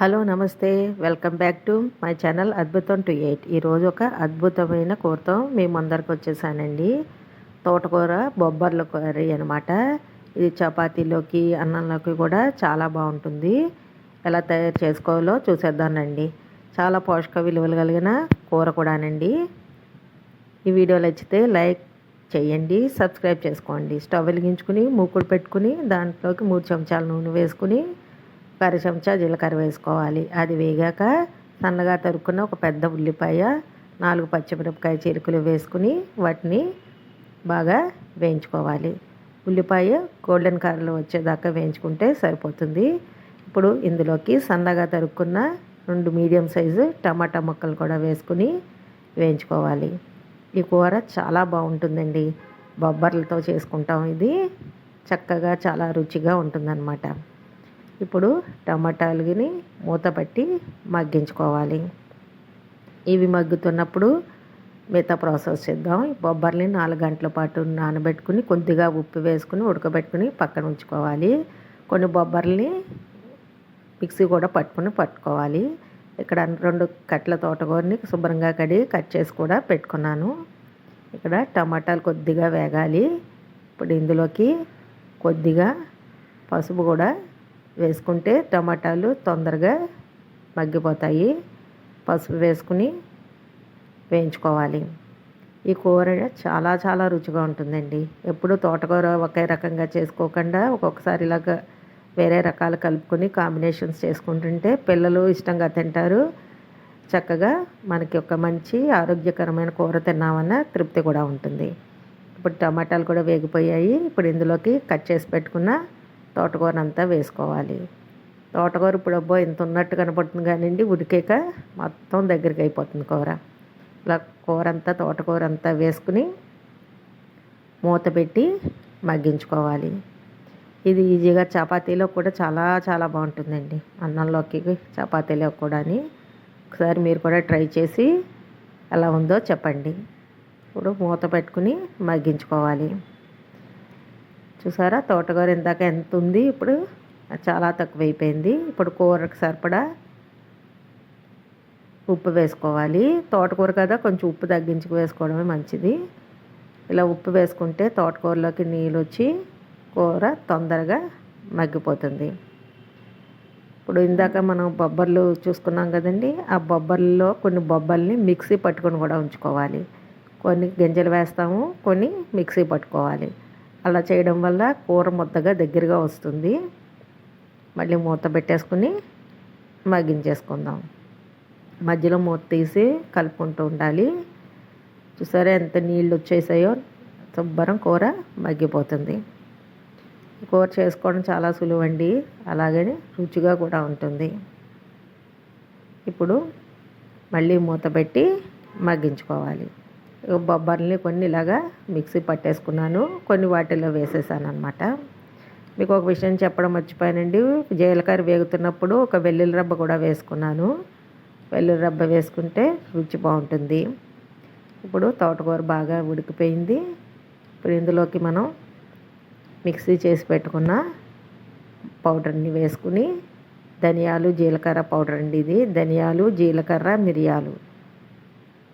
Hello నమస్తే. Welcome back to my channel అద్భుతం టు ఎయిట్. ఈరోజు ఒక అద్భుతమైన కూరతో మేము అందరికి వచ్చేసానండి. తోటకూర బొబ్బర్ల కర్రీ అనమాట ఇది చపాతీలోకి అన్నంలోకి కూడా చాలా బాగుంటుంది. ఎలా తయారు చేసుకోవాలో చూసేద్దానండి చాలా పోషక విలువలు కలిగిన కూర కూడానండి. ఈ వీడియోలు నచ్చితే లైక్ చేయండి సబ్స్క్రైబ్ చేసుకోండి. స్టవ్ వెలిగించుకుని మూకుడు పెట్టుకుని దాంట్లోకి మూడు చెంచాల నూనె వేసుకుని ఒక చెంచా జీలకర్ర వేసుకోవాలి. అది వేగాక సన్నగా తరుక్కున్న ఒక పెద్ద ఉల్లిపాయ నాలుగు పచ్చిమిరపకాయ చిరుకులు వేసుకుని వాటిని బాగా వేయించుకోవాలి. ఉల్లిపాయ గోల్డెన్ కలర్లో వచ్చేదాకా వేయించుకుంటే సరిపోతుంది. ఇప్పుడు ఇందులోకి సన్నగా తరుక్కున్న రెండు మీడియం సైజు టమాటా ముక్కలు కూడా వేసుకుని వేయించుకోవాలి. ఈ కూర చాలా బాగుంటుందండి. బొబ్బర్లతో చేసుకుంటాం ఇది. చక్కగా చాలా రుచిగా ఉంటుందన్నమాట. ఇప్పుడు టమాటాలుని మూత పట్టి మగ్గించుకోవాలి. ఇవి మగ్గుతున్నప్పుడు మిగతా ప్రాసెస్ చేద్దాం. బొబ్బర్ని నాలుగు గంటల పాటు నానబెట్టుకుని కొద్దిగా ఉప్పు వేసుకుని ఉడకబెట్టుకుని పక్కన ఉంచుకోవాలి. కొన్ని బొబ్బర్ని మిక్సీ కూడా పట్టుకుని పట్టుకోవాలి. ఇక్కడ రెండు కట్ల తోటకూరని శుభ్రంగా కడిగి కట్ చేసి కూడా పెట్టుకున్నాను. ఇక్కడ టమాటాలు కొద్దిగా వేగాలి. ఇప్పుడు ఇందులోకి కొద్దిగా పసుపు కూడా వేసుకుంటే టమాటాలు తొందరగా మగ్గిపోతాయి. పసుపు వేసుకుని వేయించుకోవాలి. ఈ కూర చాలా చాలా రుచిగా ఉంటుందండి. ఎప్పుడు తోటకూర ఒకే రకంగా చేసుకోకుండా ఒక్కొక్కసారి ఇలాగ వేరే రకాలు కలుపుకొని కాంబినేషన్స్ చేసుకుంటుంటే పిల్లలు ఇష్టంగా తింటారు. చక్కగా మనకి ఒక మంచి ఆరోగ్యకరమైన కూర తిన్నామన్న తృప్తి కూడా ఉంటుంది. ఇప్పుడు టమాటాలు కూడా వేగిపోయాయి. ఇప్పుడు ఇందులోకి కట్ చేసి పెట్టుకున్న తోటకూర అంతా వేసుకోవాలి. తోటకూర ఇప్పుడు అబ్బో ఇంత ఉన్నట్టు కనపడుతుంది కానివ్వండి ఉడికాక మొత్తం దగ్గరికి అయిపోతుంది కూర. ఇలా కూర అంతా తోటకూర అంతా వేసుకుని మూత పెట్టి మగ్గించుకోవాలి. ఇది ఈజీగా చపాతీలో కూడా చాలా చాలా బాగుంటుందండి. అన్నంలోకి చపాతీలో కూడా అని ఒకసారి మీరు కూడా ట్రై చేసి ఎలా ఉందో చెప్పండి. ఇప్పుడు మూత పెట్టుకుని మగ్గించుకోవాలి. చూసారా? తోటకూర ఇందాక ఎంత ఉంది? ఇప్పుడు చాలా తక్కువైపోయింది. ఇప్పుడు కూరకు సరిపడా ఉప్పు వేసుకోవాలి. తోటకూర కదా కొంచెం ఉప్పు తగ్గించి వేసుకోవడమే మంచిది. ఇలా ఉప్పు వేసుకుంటే తోటకూరలోకి నీళ్ళు వచ్చి కూర తొందరగా మగ్గిపోతుంది. ఇప్పుడు ఇందాక మనం బొబ్బర్లు చూసుకున్నాం కదండి. ఆ బొబ్బర్లలో కొన్ని బొబ్బర్ని మిక్సీ పట్టుకొని కూడా ఉంచుకోవాలి. కొన్ని గింజలు వేస్తాము కొన్ని మిక్సీ పట్టుకోవాలి. అలా చేయడం వల్ల కూర ముద్దగా దగ్గరగా వస్తుంది. మళ్ళీ మూత పెట్టేసుకుని మగ్గించేసుకుందాం. మధ్యలో మూత తీసి కలుపుకుంటూ ఉండాలి. చూసారా ఎంత నీళ్ళు వచ్చేసాయో? శుభ్రం కూర మగ్గిపోతుంది. కూర చేసుకోవడం చాలా సులువండి. అలాగే రుచిగా కూడా ఉంటుంది. ఇప్పుడు మళ్ళీ మూత పెట్టి మగ్గించుకోవాలి. బొబ్బర్ని కొన్ని ఇలాగా మిక్సీ పట్టేసుకున్నాను. కొన్ని వాటిల్లో వేసేసాను అనమాట మీకు ఒక విషయం చెప్పడం మర్చిపోయానండి. జీలకర్ర వేగుతున్నప్పుడు ఒక వెల్లుల్లి రబ్బ కూడా వేసుకున్నాను. వెల్లుల్లి రబ్బ వేసుకుంటే రుచి బాగుంటుంది. ఇప్పుడు తోటకూర బాగా ఉడికిపోయింది. ఇప్పుడు ఇందులోకి మనం మిక్సీ చేసి పెట్టుకున్న పౌడర్ని వేసుకుని ధనియాలు జీలకర్ర పౌడర్ అండి ఇది. ధనియాలు జీలకర్ర మిరియాలు.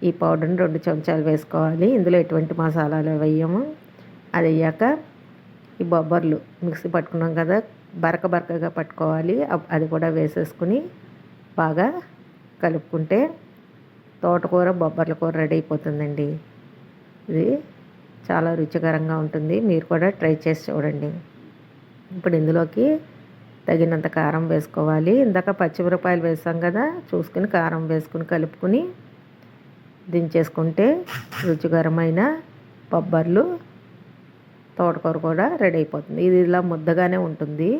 ఈ పౌడర్ని రెండు చెంచాలు వేసుకోవాలి. ఇందులో ఎటువంటి మసాలాలు వేయము. అది అయ్యాక ఈ బొబ్బర్లు మిక్సీ పట్టుకున్నాం కదా బరక బరకగా పట్టుకోవాలి. అది కూడా వేసేసుకుని బాగా కలుపుకుంటే తోటకూర బొబ్బర్ల కూర రెడీ అయిపోతుందండి. ఇది చాలా రుచికరంగా ఉంటుంది. మీరు కూడా ట్రై చేసి చూడండి. ఇప్పుడు ఇందులోకి తగినంత కారం వేసుకోవాలి. ఇందాక పచ్చిమిరపాయలు వేసాం కదా చూసుకుని కారం వేసుకుని కలుపుకుని దించేసుకుంటే రుచికరమైన బొబ్బర్లు తోటకూర కూడా రెడీ అయిపోతుంది. ఇది ఇలా ముద్దగానే ఉంటుంది.